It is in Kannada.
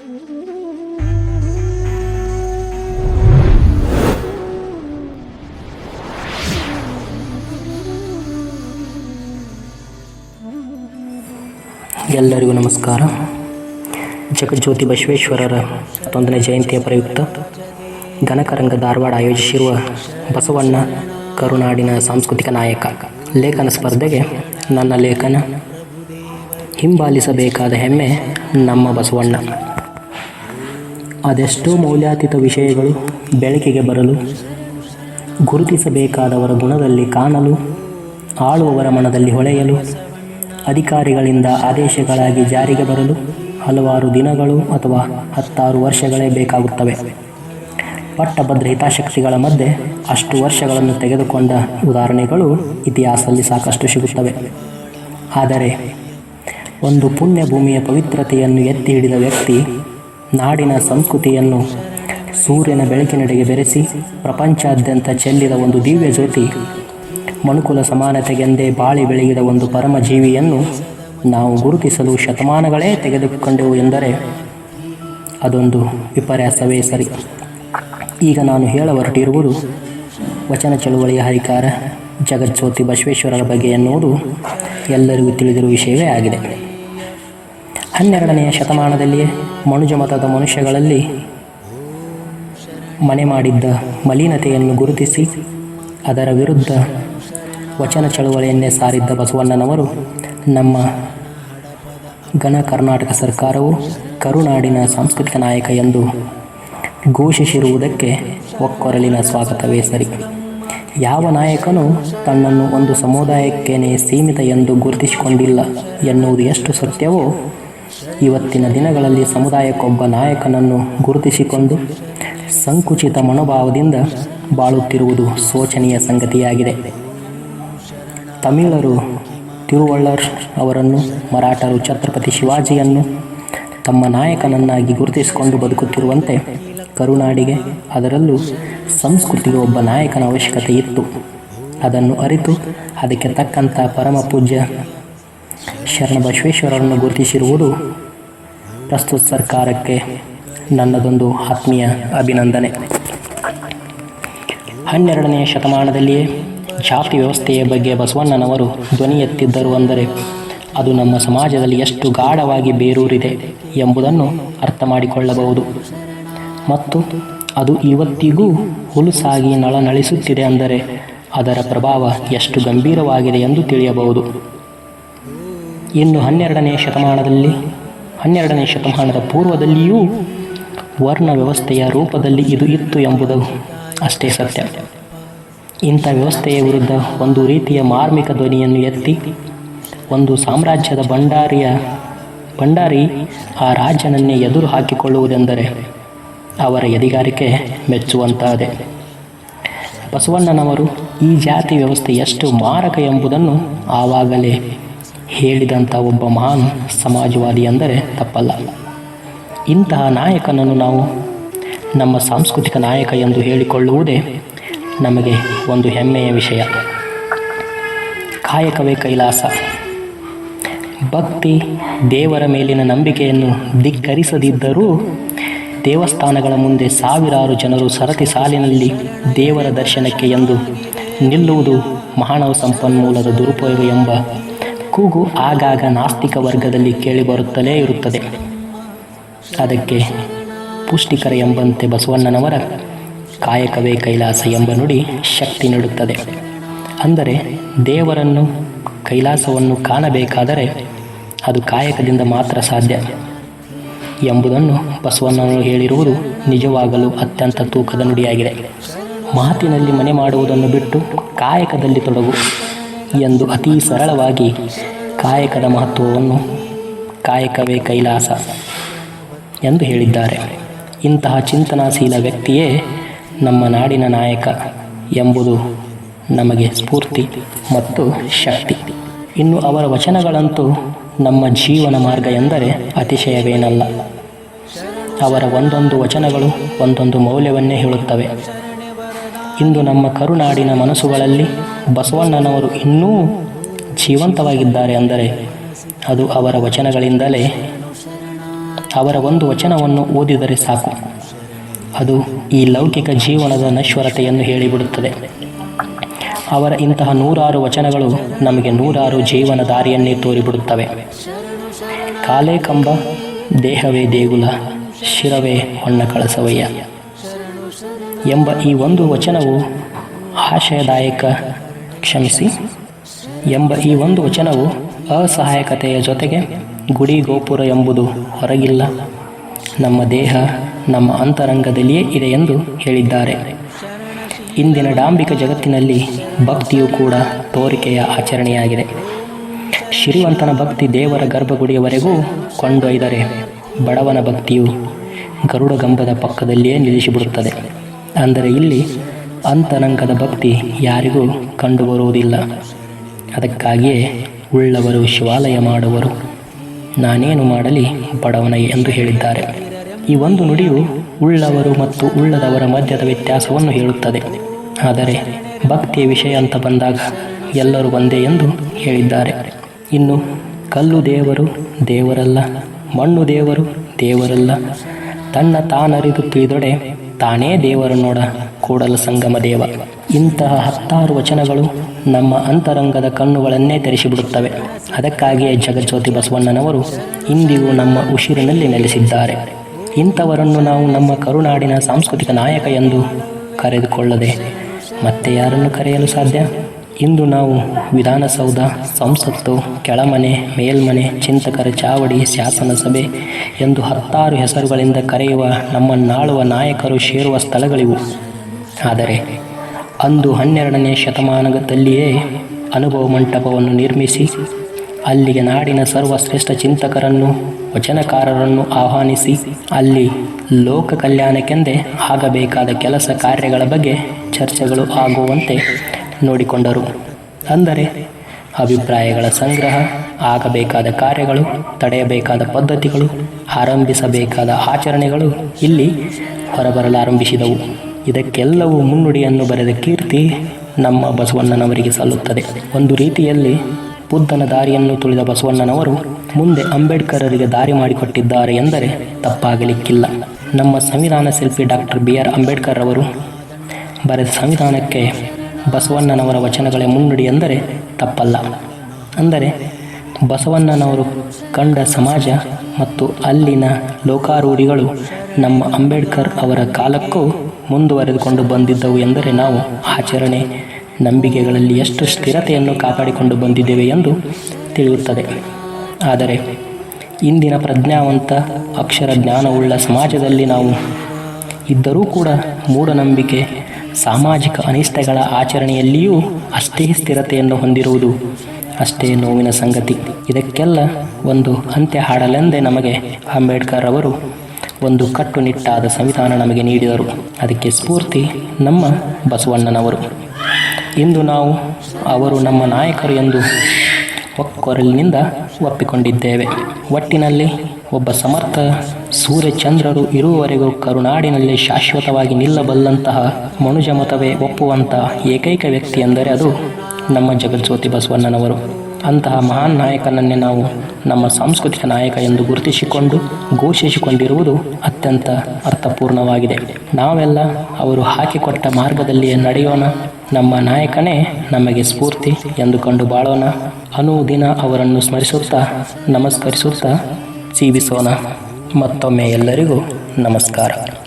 ಎಲ್ಲರಿಗೂ ನಮಸ್ಕಾರ. ಜಗಜ್ಯೋತಿ ಬಸವೇಶ್ವರರ ಹತ್ತೊಂದನೇ ಜಯಂತಿಯ ಪ್ರಯುಕ್ತ ಗಣಕರಂಗ ಧಾರವಾಡ ಆಯೋಜಿಸಿರುವ ಬಸವಣ್ಣ ಕರುನಾಡಿನ ಸಾಂಸ್ಕೃತಿಕ ನಾಯಕ ಲೇಖನ ಸ್ಪರ್ಧೆಗೆ ನನ್ನ ಲೇಖನ ಹಿಂಬಾಲಿಸಬೇಕಾದ ಹೆಮ್ಮೆ ನಮ್ಮ ಬಸವಣ್ಣ. ಅದೆಷ್ಟೋ ಮೌಲ್ಯಾತೀತ ವಿಷಯಗಳು ಬೆಳಕಿಗೆ ಬರಲು, ಗುರುತಿಸಬೇಕಾದವರ ಗುಣದಲ್ಲಿ ಕಾಣಲು, ಆಳುವವರ ಮನದಲ್ಲಿ ಹೊಳೆಯಲು, ಅಧಿಕಾರಿಗಳಿಂದ ಆದೇಶಗಳಾಗಿ ಜಾರಿಗೆ ಬರಲು ಹಲವಾರು ದಿನಗಳು ಅಥವಾ ಹತ್ತಾರು ವರ್ಷಗಳೇ ಬೇಕಾಗುತ್ತವೆ. ಪಟ್ಟಭದ್ರ ಹಿತಾಸಕ್ತಿಗಳ ಮಧ್ಯೆ ಅಷ್ಟು ವರ್ಷಗಳನ್ನು ತೆಗೆದುಕೊಂಡ ಉದಾಹರಣೆಗಳು ಇತಿಹಾಸದಲ್ಲಿ ಸಾಕಷ್ಟು ಸಿಗುತ್ತವೆ. ಆದರೆ ಒಂದು ಪುಣ್ಯ ಭೂಮಿಯ ಪವಿತ್ರತೆಯನ್ನು ಎತ್ತಿ ಹಿಡಿದ ವ್ಯಕ್ತಿ ನಾಡಿನ ಸಂಸ್ಕೃತಿಯನ್ನು ಸೂರ್ಯನ ಬೆಳಕಿನೆಡೆಗೆ ಬೆರೆಸಿ ಪ್ರಪಂಚಾದ್ಯಂತ ಚೆಲ್ಲಿದ ಒಂದು ದಿವ್ಯ ಜ್ಯೋತಿ, ಮನುಕುಲ ಸಮಾನತೆಗೆಂದೇ ಬಾಳಿ ಬೆಳಗಿದ ಒಂದು ಪರಮ ಜೀವಿಯನ್ನು ನಾವು ಗುರುತಿಸಲು ಶತಮಾನಗಳೇ ತೆಗೆದುಕೊಂಡೆವು ಎಂದರೆ ಅದೊಂದು ವಿಪರ್ಯಾಸವೇ ಸರಿ. ಈಗ ನಾನು ಹೇಳ ಹೊರಟಿರುವುದು ವಚನ ಚಳುವಳಿಯ ಹರಿಕಾರ, ಜಗಜ್ಯೋತಿ ಬಸವೇಶ್ವರರ ಬಗ್ಗೆ ಎನ್ನುವುದು ಎಲ್ಲರಿಗೂ ತಿಳಿದಿರುವ ವಿಷಯವೇ ಆಗಿದೆ. ಹನ್ನೆರಡನೆಯ ಶತಮಾನದಲ್ಲಿಯೇ ಮನುಜ ಮತದ ಮನುಷ್ಯಗಳಲ್ಲಿ ಮನೆ ಮಾಡಿದ್ದ ಮಲಿನತೆಯನ್ನು ಗುರುತಿಸಿ ಅದರ ವಿರುದ್ಧ ವಚನ ಚಳುವಳಿಯನ್ನೇ ಸಾರಿದ್ದ ಬಸವಣ್ಣನವರು, ನಮ್ಮ ಘನ ಕರ್ನಾಟಕ ಸರ್ಕಾರವು ಕರುನಾಡಿನ ಸಾಂಸ್ಕೃತಿಕ ನಾಯಕ ಎಂದು ಘೋಷಿಸಿರುವುದಕ್ಕೆ ಒಕ್ಕೊರಲಿನ ಸ್ವಾಗತವೇ ಸರಿ. ಯಾವ ನಾಯಕನು ತನ್ನನ್ನು ಒಂದು ಸಮುದಾಯಕ್ಕೇನೆ ಸೀಮಿತ ಎಂದು ಗುರುತಿಸಿಕೊಂಡಿಲ್ಲ ಎನ್ನುವುದು ಎಷ್ಟು ಸತ್ಯವೋ ಇವತ್ತಿನ ದಿನಗಳಲ್ಲಿ ಸಮುದಾಯಕ್ಕೊಬ್ಬ ನಾಯಕನನ್ನು ಗುರುತಿಸಿಕೊಂಡು ಸಂಕುಚಿತ ಮನೋಭಾವದಿಂದ ಬಾಳುತ್ತಿರುವುದು ಶೋಚನೀಯ ಸಂಗತಿಯಾಗಿದೆ. ತಮಿಳರು ತಿರುವಳ್ಳರ್ ಅವರನ್ನು, ಮರಾಠರು ಛತ್ರಪತಿ ಶಿವಾಜಿಯನ್ನು ತಮ್ಮ ನಾಯಕನನ್ನಾಗಿ ಗುರುತಿಸಿಕೊಂಡು ಬದುಕುತ್ತಿರುವಂತೆ ಕರುನಾಡಿಗೆ ಅದರಲ್ಲೂ ಸಂಸ್ಕೃತಿಗೆ ಒಬ್ಬ ನಾಯಕನ ಅವಶ್ಯಕತೆ ಇತ್ತು. ಅದನ್ನು ಅರಿತು ಅದಕ್ಕೆ ತಕ್ಕಂಥ ಪರಮ ಪೂಜ್ಯ ಶರಣ ಬಸವೇಶ್ವರರನ್ನು ಗುರುತಿಸಿರುವುದು ಪ್ರಸ್ತುತ ಸರ್ಕಾರಕ್ಕೆ ನನ್ನದೊಂದು ಆತ್ಮೀಯ ಅಭಿನಂದನೆ. ಹನ್ನೆರಡನೆಯ ಶತಮಾನದಲ್ಲಿಯೇ ಜಾತಿ ವ್ಯವಸ್ಥೆಯ ಬಗ್ಗೆ ಬಸವಣ್ಣನವರು ಧ್ವನಿ ಎತ್ತಿದ್ದರು ಅಂದರೆ, ಅದು ನಮ್ಮ ಸಮಾಜದಲ್ಲಿ ಎಷ್ಟು ಗಾಢವಾಗಿ ಬೇರೂರಿದೆ ಎಂಬುದನ್ನು ಅರ್ಥ ಮಾಡಿಕೊಳ್ಳಬಹುದು ಮತ್ತು ಅದು ಇವತ್ತಿಗೂ ಹುಲುಸಾಗಿ ನಳನಳಿಸುತ್ತಿದೆ ಅಂದರೆ, ಅದರ ಪ್ರಭಾವ ಎಷ್ಟು ಗಂಭೀರವಾಗಿದೆ ಎಂದು ತಿಳಿಯಬಹುದು. ಇನ್ನು ಹನ್ನೆರಡನೇ ಶತಮಾನದಲ್ಲಿ, ಹನ್ನೆರಡನೇ ಶತಮಾನದ ಪೂರ್ವದಲ್ಲಿಯೂ ವರ್ಣ ವ್ಯವಸ್ಥೆಯ ರೂಪದಲ್ಲಿ ಇದು ಇತ್ತು ಎಂಬುದು ಅಷ್ಟೇ ಸತ್ಯ. ಇಂಥ ವ್ಯವಸ್ಥೆಯ ವಿರುದ್ಧ ಒಂದು ರೀತಿಯ ಮಾರ್ಮಿಕ ಧ್ವನಿಯನ್ನು ಎತ್ತಿ, ಒಂದು ಸಾಮ್ರಾಜ್ಯದ ಭಂಡಾರಿಯ, ಭಂಡಾರಿ ಆ ರಾಜ್ಯನನ್ನೇ ಎದುರು ಹಾಕಿಕೊಳ್ಳುವುದೆಂದರೆ ಅವರ ಎದಿಗಾರಿಕೆ ಮೆಚ್ಚುವಂತಾದೆ. ಬಸವಣ್ಣನವರು ಈ ಜಾತಿ ವ್ಯವಸ್ಥೆ ಎಷ್ಟು ಮಾರಕ ಎಂಬುದನ್ನು ಆವಾಗಲೇ ಹೇಳಿದಂಥ ಒಬ್ಬ ಮಹಾನ್ ಸಮಾಜವಾದಿ ಅಂದರೆ ತಪ್ಪಲ್ಲ. ಇಂತಹ ನಾಯಕನನ್ನು ನಾವು ನಮ್ಮ ಸಾಂಸ್ಕೃತಿಕ ನಾಯಕ ಎಂದು ಹೇಳಿಕೊಳ್ಳುವುದೇ ನಮಗೆ ಒಂದು ಹೆಮ್ಮೆಯ ವಿಷಯ. ಕಾಯಕವೇ ಕೈಲಾಸ. ಭಕ್ತಿ ದೇವರ ಮೇಲಿನ ನಂಬಿಕೆಯನ್ನು ಧಿಕ್ಕರಿಸದಿದ್ದರೂ ದೇವಸ್ಥಾನಗಳ ಮುಂದೆ ಸಾವಿರಾರು ಜನರು ಸರತಿ ಸಾಲಿನಲ್ಲಿ ದೇವರ ದರ್ಶನಕ್ಕೆ ಎಂದು ನಿಲ್ಲುವುದು ಮಾನವ ಸಂಪನ್ಮೂಲದ ದುರುಪಯೋಗ ಎಂಬ ಕೂಗು ಆಗಾಗ ನಾಸ್ತಿಕ ವರ್ಗದಲ್ಲಿ ಕೇಳಿಬರುತ್ತಲೇ ಇರುತ್ತದೆ. ಅದಕ್ಕೆ ಪುಷ್ಟಿಕರ ಎಂಬಂತೆ ಬಸವಣ್ಣನವರ ಕಾಯಕವೇ ಕೈಲಾಸ ಎಂಬ ನುಡಿ ಶಕ್ತಿ ನೀಡುತ್ತದೆ. ಅಂದರೆ ದೇವರನ್ನು, ಕೈಲಾಸವನ್ನು ಕಾಣಬೇಕಾದರೆ ಅದು ಕಾಯಕದಿಂದ ಮಾತ್ರ ಸಾಧ್ಯ ಎಂಬುದನ್ನು ಬಸವಣ್ಣನವರು ಹೇಳಿರುವುದು ನಿಜವಾಗಲು ಅತ್ಯಂತ ತೂಕದ ನುಡಿಯಾಗಿದೆ. ಮಾತಿನಲ್ಲಿ ಮನೆ ಮಾಡುವುದನ್ನು ಬಿಟ್ಟು ಕಾಯಕದಲ್ಲಿ ತೊಡಗು. ಎಂದು ಅತಿ ಸರಳವಾಗಿ ಕಾಯಕದ ಮಹತ್ವವನ್ನು ಕಾಯಕವೇ ಕೈಲಾಸ ಎಂದು ಹೇಳಿದ್ದಾರೆ. ಇಂತಹ ಚಿಂತನಾಶೀಲ ವ್ಯಕ್ತಿಯೇ ನಮ್ಮ ನಾಡಿನ ನಾಯಕ ಎಂಬುದು ನಮಗೆ ಸ್ಫೂರ್ತಿ ಮತ್ತು ಶಕ್ತಿ. ಇನ್ನು ಅವರ ವಚನಗಳಂತೂ ನಮ್ಮ ಜೀವನ ಮಾರ್ಗ ಎಂದರೆ ಅತಿಶಯವೇನಲ್ಲ. ಅವರ ಒಂದೊಂದು ವಚನಗಳು ಒಂದೊಂದು ಮೌಲ್ಯವನ್ನೇ ಹೇಳುತ್ತವೆ. ಇಂದು ನಮ್ಮ ಕರುನಾಡಿನ ಮನಸ್ಸುಗಳಲ್ಲಿ ಬಸವಣ್ಣನವರು ಇನ್ನೂ ಜೀವಂತವಾಗಿದ್ದಾರೆ ಅಂದರೆ ಅದು ಅವರ ವಚನಗಳಿಂದಲೇ ಅವರ ಒಂದು ವಚನವನ್ನು ಓದಿದರೆ ಸಾಕು. ಅದು ಈ ಲೌಕಿಕ ಜೀವನದ ನಶ್ವರತೆಯನ್ನು ಹೇಳಿಬಿಡುತ್ತದೆ. ಅವರ ಇಂತಹ ನೂರಾರು ವಚನಗಳು ನಮಗೆ ನೂರಾರು ಜೀವನ ದಾರಿಯನ್ನೇ ತೋರಿಬಿಡುತ್ತವೆ. ಕಾಲೇ ಕಂಬ ದೇಹವೇ ದೇಗುಲ, ಶಿರವೇ ಹೊಣ್ಣ ಕಳಸವಯ್ಯ. ಎಂಬ ಈ ಒಂದು ವಚನವು ಆಶಯದಾಯಕ. ಕ್ಷಮಿಸಿ. ಎಂಬ ಈ ಒಂದು ವಚನವು ಅಸಹಾಯಕತೆಯ ಜೊತೆಗೆ ಗುಡಿ ಗೋಪುರ ಎಂಬುದು ಹೊರಗಿಲ್ಲ. ನಮ್ಮ ದೇಹ ನಮ್ಮ ಅಂತರಂಗದಲ್ಲಿಯೇ ಇದೆ ಎಂದು ಹೇಳಿದ್ದಾರೆ. ಇಂದಿನ ಡಾಂಬಿಕ ಜಗತ್ತಿನಲ್ಲಿ ಭಕ್ತಿಯು ಕೂಡ ತೋರಿಕೆಯ ಆಚರಣೆಯಾಗಿದೆ. ಶ್ರೀವಂತನ ಭಕ್ತಿ ದೇವರ ಗರ್ಭಗುಡಿಯವರೆಗೂ ಕೊಂಡೊಯ್ದರೆ ಬಡವನ ಭಕ್ತಿಯು ಗರುಡ ಗಂಬದ ಪಕ್ಕದಲ್ಲಿಯೇ ನಿಲ್ಲಿಸಿಬಿಡುತ್ತದೆ. ಅಂದರೆ ಇಲ್ಲಿ ಅಂತರಂಗದ ಭಕ್ತಿ ಯಾರಿಗೂ ಕಂಡುಬರುವುದಿಲ್ಲ. ಅದಕ್ಕಾಗಿಯೇ ಉಳ್ಳವರು ಶಿವಾಲಯ ಮಾಡುವರು. ನಾನೇನು ಮಾಡಲಿ ಬಡವನ ಎಂದು ಹೇಳಿದ್ದಾರೆ. ಈ ಒಂದು ನುಡಿಯು ಉಳ್ಳವರು ಮತ್ತು ಉಳ್ಳದವರ ಮಧ್ಯದ ವ್ಯತ್ಯಾಸವನ್ನು ಹೇಳುತ್ತದೆ. ಆದರೆ ಭಕ್ತಿಯ ವಿಷಯ ಅಂತ ಬಂದಾಗ ಎಲ್ಲರೂ ಒಂದೇ ಎಂದು ಹೇಳಿದ್ದಾರೆ. ಇನ್ನು ಕಲ್ಲು ದೇವರು ದೇವರಲ್ಲ, ಮಣ್ಣು ದೇವರು ದೇವರಲ್ಲ, ತನ್ನ ತಾನರಿದು ತಿಳಿದೊಡೆ ತಾನೇ ದೇವರು ನೋಡ, ಕೂಡಲು ಸಂಗಮ ದೇವ. ಇಂತಹ ಹತ್ತಾರು ವಚನಗಳು ನಮ್ಮ ಅಂತರಂಗದ ಕಣ್ಣುಗಳನ್ನೇ ತೆರೆಸಿಬಿಡುತ್ತವೆ. ಅದಕ್ಕಾಗಿಯೇ ಜಗಜ್ಯೋತಿ ಬಸವಣ್ಣನವರು ಇಂದಿಗೂ ನಮ್ಮ ಉಸಿರಿನಲ್ಲಿ ನೆಲೆಸಿದ್ದಾರೆ. ಇಂಥವರನ್ನು ನಾವು ನಮ್ಮ ಕರುನಾಡಿನ ಸಾಂಸ್ಕೃತಿಕ ನಾಯಕ ಎಂದು ಕರೆದುಕೊಳ್ಳದೆ ಮತ್ತೆ ಯಾರನ್ನು ಕರೆಯಲು ಸಾಧ್ಯ? ಇಂದು ನಾವು ವಿಧಾನಸೌಧ, ಸಂಸತ್ತು, ಕೆಳಮನೆ, ಮೇಲ್ಮನೆ, ಚಿಂತಕರ ಚಾವಡಿ, ಶಾಸನ ಸಭೆ ಎಂದು ಹತ್ತಾರು ಹೆಸರುಗಳಿಂದ ಕರೆಯುವ ನಮ್ಮನ್ನಾಳುವ ನಾಯಕರು ಸೇರುವ ಸ್ಥಳಗಳಿವು. ಆದರೆ ಅಂದು ಹನ್ನೆರಡನೇ ಶತಮಾನದಲ್ಲಿಯೇ ಅನುಭವ ಮಂಟಪವನ್ನು ನಿರ್ಮಿಸಿ, ಅಲ್ಲಿಗೆ ನಾಡಿನ ಸರ್ವಶ್ರೇಷ್ಠ ಚಿಂತಕರನ್ನು, ವಚನಕಾರರನ್ನು ಆಹ್ವಾನಿಸಿ, ಅಲ್ಲಿ ಲೋಕ ಕಲ್ಯಾಣಕ್ಕೆಂದೇ ಆಗಬೇಕಾದ ಕೆಲಸ ಕಾರ್ಯಗಳ ಬಗ್ಗೆ ಚರ್ಚೆಗಳು ಆಗುವಂತೆ ನೋಡಿಕೊಂಡರು. ಅಂದರೆ ಅಭಿಪ್ರಾಯಗಳ ಸಂಗ್ರಹ, ಆಗಬೇಕಾದ ಕಾರ್ಯಗಳು, ತಡೆಯಬೇಕಾದ ಪದ್ಧತಿಗಳು, ಆರಂಭಿಸಬೇಕಾದ ಆಚರಣೆಗಳು ಇಲ್ಲಿ ಹೊರಬರಲಾರಂಭಿಸಿದವು. ಇದಕ್ಕೆಲ್ಲವೂ ಮುನ್ನುಡಿಯನ್ನು ಬರೆದ ಕೀರ್ತಿ ನಮ್ಮ ಬಸವಣ್ಣನವರಿಗೆ ಸಲ್ಲುತ್ತದೆ. ಒಂದು ರೀತಿಯಲ್ಲಿ ಬುದ್ಧನ ದಾರಿಯನ್ನು ತುಳಿದ ಬಸವಣ್ಣನವರು ಮುಂದೆ ಅಂಬೇಡ್ಕರರಿಗೆ ದಾರಿ ಮಾಡಿಕೊಟ್ಟಿದ್ದಾರೆ ಎಂದರೆ ತಪ್ಪಾಗಲಿಕ್ಕಿಲ್ಲ. ನಮ್ಮ ಸಂವಿಧಾನ ಶಿಲ್ಪಿ ಡಾಕ್ಟರ್ ಬಿ ಆರ್ ಅಂಬೇಡ್ಕರ್ ಅವರು ಬರೆದ ಸಂವಿಧಾನಕ್ಕೆ ಬಸವಣ್ಣನವರ ವಚನಗಳೇ ಮುನ್ನುಡಿ ಎಂದರೆ ತಪ್ಪಲ್ಲ. ಅಂದರೆ ಬಸವಣ್ಣನವರು ಕಂಡ ಸಮಾಜ ಮತ್ತು ಅಲ್ಲಿನ ಲೋಕಾರೂಢಿಗಳು ನಮ್ಮ ಅಂಬೇಡ್ಕರ್ ಅವರ ಕಾಲಕ್ಕೂ ಮುಂದುವರೆದುಕೊಂಡು ಬಂದಿದ್ದವು ಎಂದರೆ ನಾವು ಆಚರಣೆ, ನಂಬಿಕೆಗಳಲ್ಲಿ ಎಷ್ಟು ಸ್ಥಿರತೆಯನ್ನು ಕಾಪಾಡಿಕೊಂಡು ಬಂದಿದ್ದೇವೆ ಎಂದು ತಿಳಿಯುತ್ತದೆ. ಆದರೆ ಇಂದಿನ ಪ್ರಜ್ಞಾವಂತ, ಅಕ್ಷರ ಜ್ಞಾನವುಳ್ಳ ಸಮಾಜದಲ್ಲಿ ನಾವು ಇದ್ದರೂ ಕೂಡ ಮೂಢನಂಬಿಕೆ ಸಾಮಾಜಿಕ ಅನಿಷ್ಟಗಳ ಆಚರಣೆಯಲ್ಲಿಯೂ ಅಷ್ಟೇ ಸ್ಥಿರತೆಯನ್ನು ಹೊಂದಿರುವುದು. ಅಷ್ಟೇ ನೋವಿನ ಸಂಗತಿ. ಇದಕ್ಕೆಲ್ಲ ಒಂದು ಅಂತ್ಯ ಹಾಡಲೆಂದೇ ನಮಗೆ ಅಂಬೇಡ್ಕರ್ ಅವರು ಒಂದು ಕಟ್ಟುನಿಟ್ಟಾದ ಸಂವಿಧಾನ ನಮಗೆ ನೀಡಿದರು. ಅದಕ್ಕೆ ಸ್ಫೂರ್ತಿ ನಮ್ಮ ಬಸವಣ್ಣನವರು. ಇಂದು ನಾವು ಅವರು ನಮ್ಮ ನಾಯಕರು ಎಂದು ಒಕ್ಕೊರಲಿನಿಂದ ಒಪ್ಪಿಕೊಂಡಿದ್ದೇವೆ. ಒಟ್ಟಿನಲ್ಲಿ ಒಬ್ಬ ಸಮರ್ಥ ಸೂರ್ಯಚಂದ್ರರು ಇರುವವರೆಗೂ ಕರುನಾಡಿನಲ್ಲಿ ಶಾಶ್ವತವಾಗಿ ನಿಲ್ಲಬಲ್ಲಂತಹ ಮನುಜ ಮತವೇ ಒಪ್ಪುವಂಥ ಏಕೈಕ ವ್ಯಕ್ತಿ ಎಂದರೆ ಅದು ನಮ್ಮ ಜಗಜ್ಯೋತಿ ಬಸವಣ್ಣನವರು. ಅಂತಹ ಮಹಾನ್ ನಾಯಕನನ್ನೇ ನಾವು ನಮ್ಮ ಸಾಂಸ್ಕೃತಿಕ ನಾಯಕ ಎಂದು ಗುರುತಿಸಿಕೊಂಡು ಘೋಷಿಸಿಕೊಂಡಿರುವುದು ಅತ್ಯಂತ ಅರ್ಥಪೂರ್ಣವಾಗಿದೆ. ನಾವೆಲ್ಲ ಅವರು ಹಾಕಿಕೊಟ್ಟ ಮಾರ್ಗದಲ್ಲಿಯೇ ನಡೆಯೋಣ. ನಮ್ಮ ನಾಯಕನೇ ನಮಗೆ ಸ್ಫೂರ್ತಿ ಎಂದುಕೊಂಡು ಬಾಳೋಣ. ಅನುದಿನ ಅವರನ್ನು ಸ್ಮರಿಸುತ್ತಾ, ನಮಸ್ಕರಿಸುತ್ತಾ ಜೀವಿಸೋಣ. ಮತ್ತೊಮ್ಮೆ ಎಲ್ಲರಿಗೂ ನಮಸ್ಕಾರ.